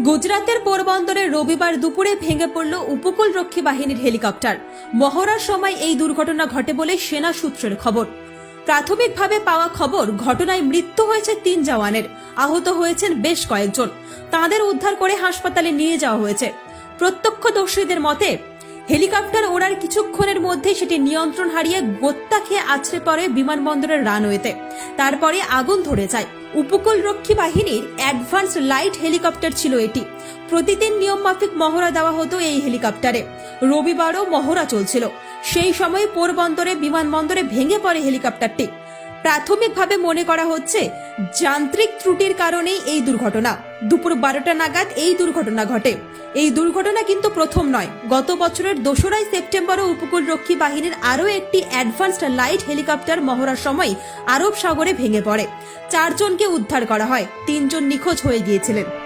গুজরাতের পোরবন্দরে রবিবার দুপুরে ভেঙে পড়ল উপকূল রক্ষী বাহিনীর হেলিকপ্টার। মহড়ার সময় এই দুর্ঘটনা ঘটে বলে সেনা সূত্রের খবর। প্রাথমিকভাবে পাওয়া খবর, ঘটনায় মৃত্যু হয়েছে তিন জওয়ানের। আহত হয়েছেন বেশ কয়েকজন। তাদের উদ্ধার করে হাসপাতালে নিয়ে যাওয়া হয়েছে। প্রত্যক্ষদর্শীদের মতে হেলিকপ্টার ওড়ার কিছুক্ষণের মধ্যে সেটি নিয়ন্ত্রণ হারিয়ে গোত্তা খেয়ে আছড়ে পড়ে বিমানবন্দরের রানওয়েতে। তারপরে আগুন ধরে যায়। উপকূল রক্ষী বাহিনীর অ্যাডভান্স লাইট হেলিকপ্টার ছিল এটি। প্রতিদিন নিয়ম মাফিক মহড়া দেওয়া হতো এই হেলিকপ্টারে। রবিবারও মহড়া চলছিল। সেই সময় পোরবন্দরে বিমানবন্দরে ভেঙে পড়ে হেলিকপ্টারটি। প্রাথমিকভাবে মনে করা হচ্ছে যান্ত্রিক ত্রুটির কারণেই এই দুর্ঘটনা। দুপুর বারোটা নাগাদ এই দুর্ঘটনা ঘটে। এই দুর্ঘটনা কিন্তু প্রথম নয়। গত বছরের দোসরাই সেপ্টেম্বরও উপকূল রক্ষী বাহিনীর আরও একটি অ্যাডভান্সড লাইট হেলিকপ্টার মহড়ার সময় আরব সাগরে ভেঙে পড়ে। চারজনকে উদ্ধার করা হয়। তিনজন নিখোঁজ হয়ে গিয়েছিলেন।